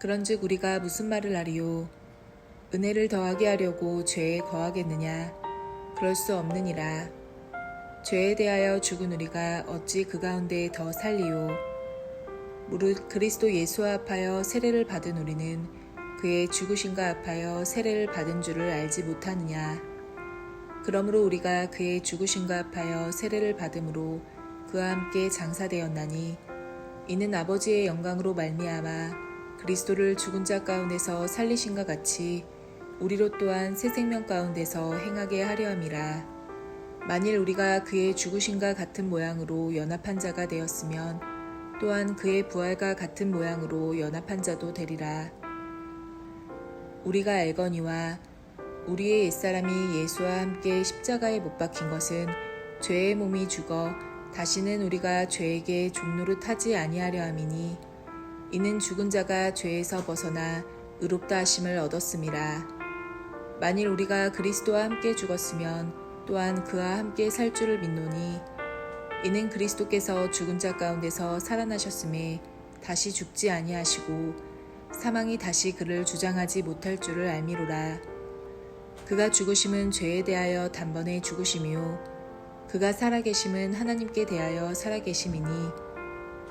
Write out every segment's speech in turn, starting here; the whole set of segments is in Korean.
그런즉 우리가 무슨 말을 하리요? 은혜를 더하게 하려고 죄에 거하겠느냐? 그럴 수 없느니라. 죄에 대하여 죽은 우리가 어찌 그 가운데 더 살리요? 무릇 그리스도 예수와 합하여 세례를 받은 우리는 그의 죽으심과 합하여 세례를 받은 줄을 알지 못하느냐? 그러므로 우리가 그의 죽으심과 합하여 세례를 받음으로 그와 함께 장사되었나니 이는 아버지의 영광으로 말미암아 그리스도를 죽은 자 가운데서 살리신과 같이 우리로 또한 새 생명 가운데서 행하게 하려 함이라. 만일 우리가 그의 죽으심과 같은 모양으로 연합한 자가 되었으면 또한 그의 부활과 같은 모양으로 연합한 자도 되리라. 우리가 알거니와 우리의 옛사람이 예수와 함께 십자가에 못 박힌 것은 죄의 몸이 죽어 다시는 우리가 죄에게 종로를 타지 아니하려 함이니 이는 죽은 자가 죄에서 벗어나 의롭다 하심을 얻었음이라 만일 우리가 그리스도와 함께 죽었으면 또한 그와 함께 살 줄을 믿노니 이는 그리스도께서 죽은 자 가운데서 살아나셨음에 다시 죽지 아니하시고 사망이 다시 그를 주장하지 못할 줄을 알미로라. 그가 죽으심은 죄에 대하여 단번에 죽으심이요. 그가 살아계심은 하나님께 대하여 살아계심이니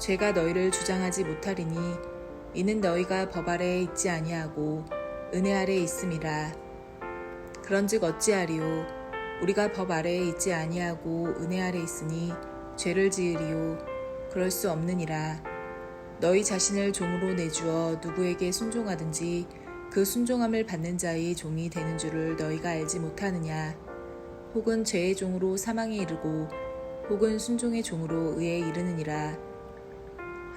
죄가 너희를 주장하지 못하리니 이는 너희가 법 아래에 있지 아니하고 은혜 아래에 있음이라. 그런즉 어찌하리요? 우리가 법 아래에 있지 아니하고 은혜 아래에 있으니 죄를 지으리요? 그럴 수 없느니라. 너희 자신을 종으로 내주어 누구에게 순종하든지 그 순종함을 받는 자의 종이 되는 줄을 너희가 알지 못하느냐? 혹은 죄의 종으로 사망에 이르고 혹은 순종의 종으로 의에 이르느니라.